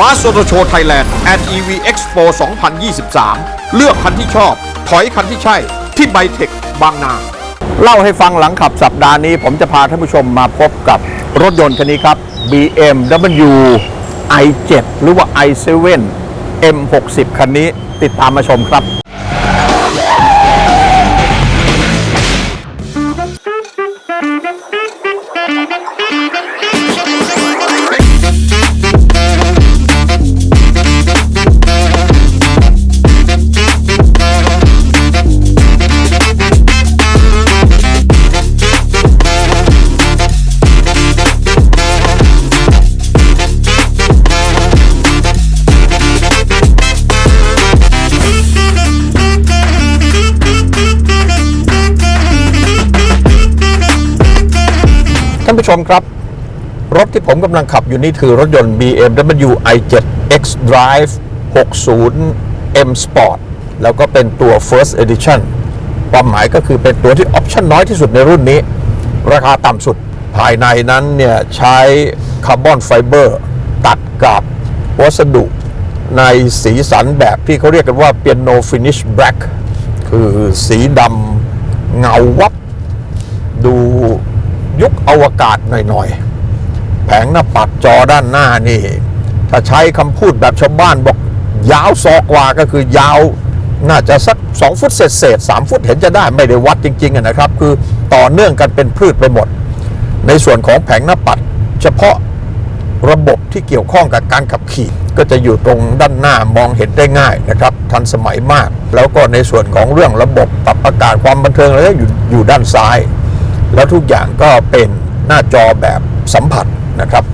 ฟ้าโซโตโชไทยแลนด์ and EV Expo 2023 เลือกคันที่ชอบ ถอยคันที่ใช่ ที่ไบเทคบางนา เล่าให้ฟังหลังขับสัปดาห์นี้ ผมจะพาท่านผู้ชมมาพบกับรถยนต์คันนี้ครับ BMW i7 หรือว่า i7 M60 คันนี้ติดตามมาชมครับ ผู้ชมครับ รถที่ผมกำลังขับอยู่นี่คือรถยนต์ BMW i7 X Drive 60 M Sport แล้วก็เป็นตัว First Edition ความหมายก็คือเป็นตัวที่ออปชั่นน้อยที่สุดในรุ่นนี้ ราคาต่ำสุดภายในนั้นเนี่ยใช้คาร์บอนไฟเบอร์ตัดกับวัสดุในสีสันแบบที่เขาเรียกกันว่า Piano Finish Black คือสีดำเงาวับ อวกาศหน่อยๆ แผงหน้าปัดจอด้านหน้านี่ ถ้าใช้คำพูดแบบชาวบ้านบอกยาวซอกว่าก็คือยาว น่าจะสัก 2 ฟุตเศษเศษๆ3ฟุตเห็นจะได้ไม่ได้วัดจริงๆนะครับ คือต่อเนื่องกันเป็นพืชไปหมด ในส่วนของแผงหน้าปัด เฉพาะระบบที่เกี่ยวข้องกับการขับขี่ก็จะอยู่ตรงด้านหน้ามองเห็นได้ง่ายนะครับ ทันสมัยมาก แล้วก็ในส่วนของเรื่องระบบปรับอากาศความบันเทิงอะไรอยู่อยู่ด้านซ้าย แล้วทุกอย่างก็เป็นหน้าจอแบบสัมผัสนะครับ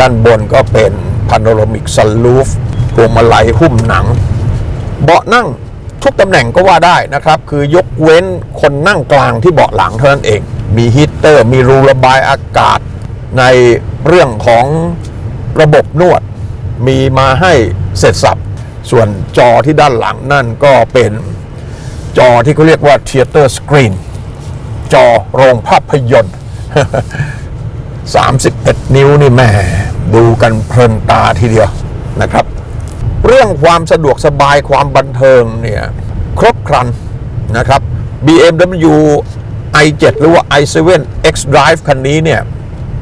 ด้านบนก็เป็นพาโนรามิกซันลูฟพวงมาลัยหุ้มหนัง เบาะนั่งทุกตำแหน่งก็ว่าได้นะครับ คือยกเว้นคนนั่งกลางที่เบาะหลังเท่านั้นเอง มีฮีตเตอร์ มีรูระบายอากาศ ในเรื่องของระบบนวด มีมาให้เสร็จสับ ส่วนจอที่ด้านหลังนั่นก็เป็นจอที่เขาเรียกว่า Theater Screen จอโรงภาพยนตร์ 31 นิ้วนี่แม่ดูกันเพลินตาทีเดียวนะครับ เรื่องความสะดวกสบายความบันเทิงเนี่ยครบครันนะครับ BMW i7 หรือว่า i7 X Drive คันนี้เนี่ย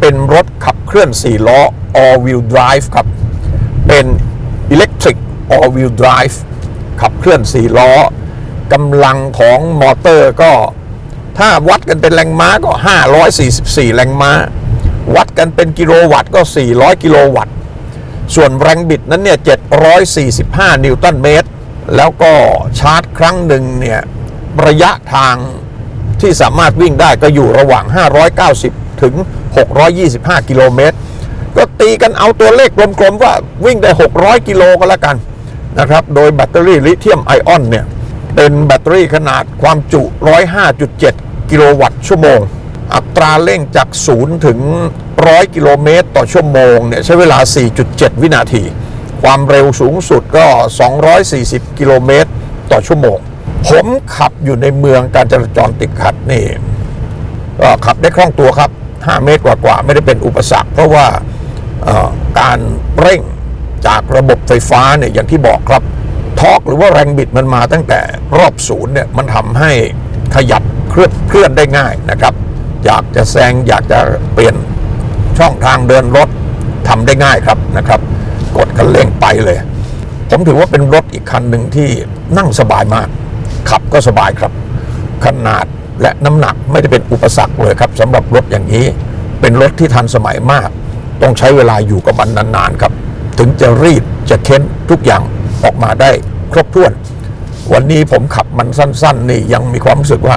เป็นรถขับเคลื่อน 4 ล้อ all wheel drive ครับ เป็น electric all wheel drive ขับเคลื่อน 4 ล้อกำลังของมอเตอร์ก็ ถ้าวัดกันเป็นแรงม้าก็ 544 แรงม้า วัดกันเป็นกิโลวัตต์ก็ 400 กิโลวัตต์ ส่วนแรงบิดนั้นเนี่ย 745 นิวตันเมตร แล้วก็ชาร์จครั้งหนึ่งเนี่ยระยะทางที่สามารถวิ่งได้ก็อยู่ระหว่าง 590 ถึง 625 กิโลเมตร ก็ตีกันเอาตัวเลขกลมๆว่าวิ่งได้ 600 กิโลก็แล้วกันนะครับ โดยแบตเตอรี่ลิเธียมไอออนเนี่ย เป็นแบตเตอรี่ขนาดความจุ 105.7 กิโลวัตต์ชั่วโมง อัตราเร่งจาก 0 ถึง 100 กิโลเมตร ต่อชั่วโมงเนี่ยใช้เวลา 4.7 วินาที ความเร็วสูงสุดก็ 240 กิโลเมตร ต่อชั่วโมง ผมขับอยู่ในเมืองการจราจรติดขัดนี่ก็ขับได้คล่องตัวครับ 5 เมตรกว่าๆ ไม่ได้เป็นอุปสรรค เพราะว่าการเร่งจากระบบไฟฟ้าเนี่ยอย่างที่บอกครับทอร์กหรือว่าแรงบิดมันมาตั้งแต่รอบศูนย์เนี่ยมันทำให้ขยับ เคลื่อนเคลื่อนได้ง่ายนะครับ อยากจะแซงอยากจะเปลี่ยนช่องทางเดินรถทำได้ง่ายครับนะครับ กดคันเร่งไปเลย ผมถือว่าเป็นรถอีกคันหนึ่งที่นั่งสบายมาก ขับก็สบายครับ ขนาดและน้ำหนักไม่ได้เป็นอุปสรรคเลยครับสำหรับรถอย่างนี้ เป็นรถที่ทันสมัยมาก ต้องใช้เวลาอยู่กับมันนานๆครับ ถึงจะรีดจะเค้นทุกอย่างออกมาได้ครบถ้วน วันนี้ผมขับมันสั้น ๆ นี่ยังมีความรู้สึกว่า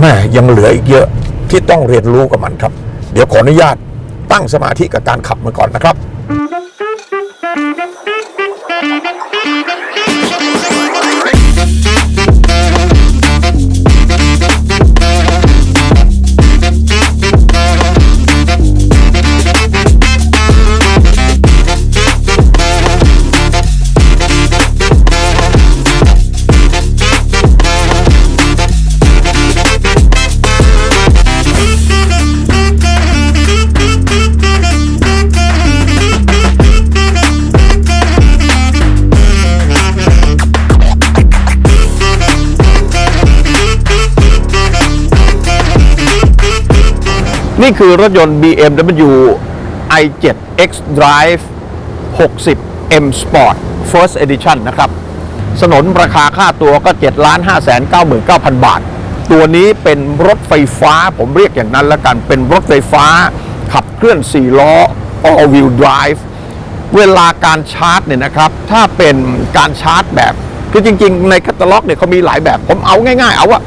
แม่ยังเหลืออีกเยอะที่ต้องเรียนรู้กับมันครับ เดี๋ยวขออนุญาตตั้งสมาธิกับการขับมาก่อนนะครับ นี่คือรถยนต์ BMW i7 X Drive 60 M Sport First Edition นะครับ สนนราคาค่าตัวก็ 7 5 9 9 9 0 0 บาท ตัวนี้เป็นรถไฟฟ้าผมเรียกอย่างนั้นละกัน เป็นรถไฟฟ้าขับเคลื่อน 4 ล้อ all wheel drive เวลาการชาร์จเนี่ยนะครับ ถ้าเป็นการชาร์จแบบ คือจริง ๆ ในแคตตาล็อกเนี่ยเขามีหลายแบบ ผมเอาง่าย ๆ เอาว่า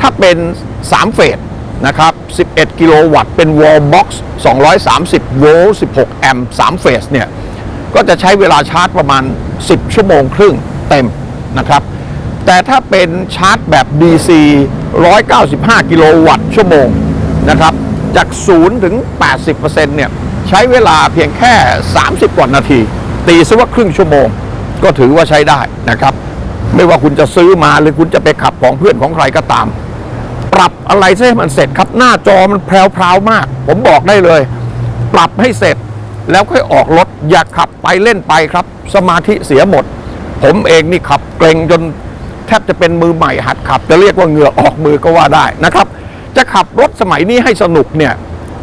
ถ้าเป็น 3 เฟส นะครับ 11 กิโลวัตต์ เป็น wall box 230 โวลต์ 16 แอมป์ 3 เฟสเนี่ย ก็จะใช้เวลาชาร์จประมาณ 10 ชั่วโมงครึ่งเต็มนะครับ แต่ถ้าเป็นชาร์จแบบ DC 195 กิโลวัตต์ชั่วโมงนะครับ จาก 0 ถึง 80%เนี่ย ใช้เวลาเพียงแค่ 30 กว่านาที ตีซะว่าครึ่งชั่วโมง ก็ถือว่าใช้ได้นะครับ ไม่ว่าคุณจะซื้อมาหรือคุณจะไปขับของเพื่อนของใครก็ตาม ปรับอะไรซะให้มันเสร็จครับ หน้าจอมันแพรวๆมาก ผมบอกได้เลย ปรับให้เสร็จแล้วค่อยออกรถอย่าขับไปเล่นไปครับ สมาธิเสียหมด ผมเองนี่ขับเกรงจนแทบจะเป็นมือใหม่หัดขับ จะเรียกว่าเหงื่อออกมือก็ว่าได้นะครับ จะขับรถสมัยนี้ให้สนุกเนี่ย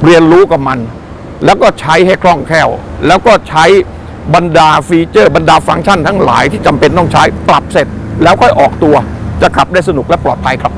เรียนรู้กับมัน แล้วก็ใช้ให้คล่องแคล่ว แล้วก็ใช้บรรดาฟีเจอร์ บรรดาฟังก์ชันทั้งหลายที่จำเป็นต้องใช้ปรับเสร็จ แล้วค่อยออกตัวจะขับได้สนุกและปลอดภัยครับ